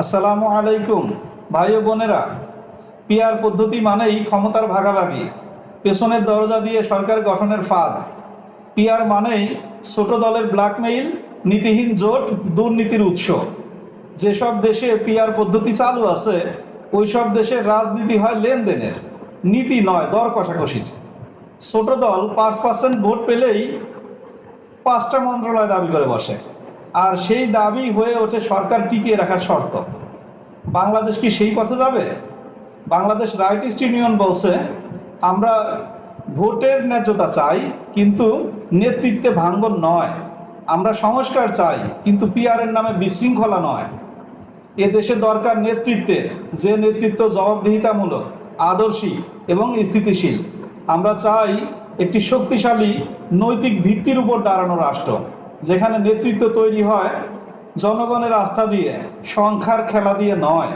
আসসালামু আলাইকুম, ভাই ও বোনেরা। পিয়ার পদ্ধতি মানেই ক্ষমতার ভাগাভাগি, পেছনের দরজা দিয়ে সরকার গঠনের ফাঁদ। পিয়ার মানেই ছোট দলের ব্ল্যাকমেইল, নীতিহীন জোট, দুর্নীতির উৎস। যেসব দেশে পিয়ার পদ্ধতি চালু আছে ওই সব দেশের রাজনীতি হয় লেনদেনের, নীতি নয় দর কষাকষির। ছোট দল পাঁচ পার্সেন্ট ভোট পেলেই পাঁচটা মন্ত্রণালয় দাবি করে বসে। আর সেই দাবি হয়ে ওঠে সরকার টিকিয়ে রাখার শর্ত। বাংলাদেশ কি সেই পথে যাবে? বাংলাদেশ রাইটিস্ট ইউনিয়ন বলছে, আমরা ভোটের ন্যায্যতা চাই, কিন্তু নেতৃত্বে ভাঙ্গন নয়। আমরা সংস্কার চাই, কিন্তু পিআরের নামে বিশৃঙ্খলা নয়। এ দেশে দরকার নেতৃত্বের, যে নেতৃত্ব জবাবদিহিতামূলক, আদর্শী এবং স্থিতিশীল। আমরা চাই একটি শক্তিশালী নৈতিক ভিত্তির উপর দাঁড়ানো রাষ্ট্র। যেখানে নেতৃত্ব তৈরি হয় জনগণের আস্থা দিয়ে সংখ্যার খেলা দিয়ে নয়।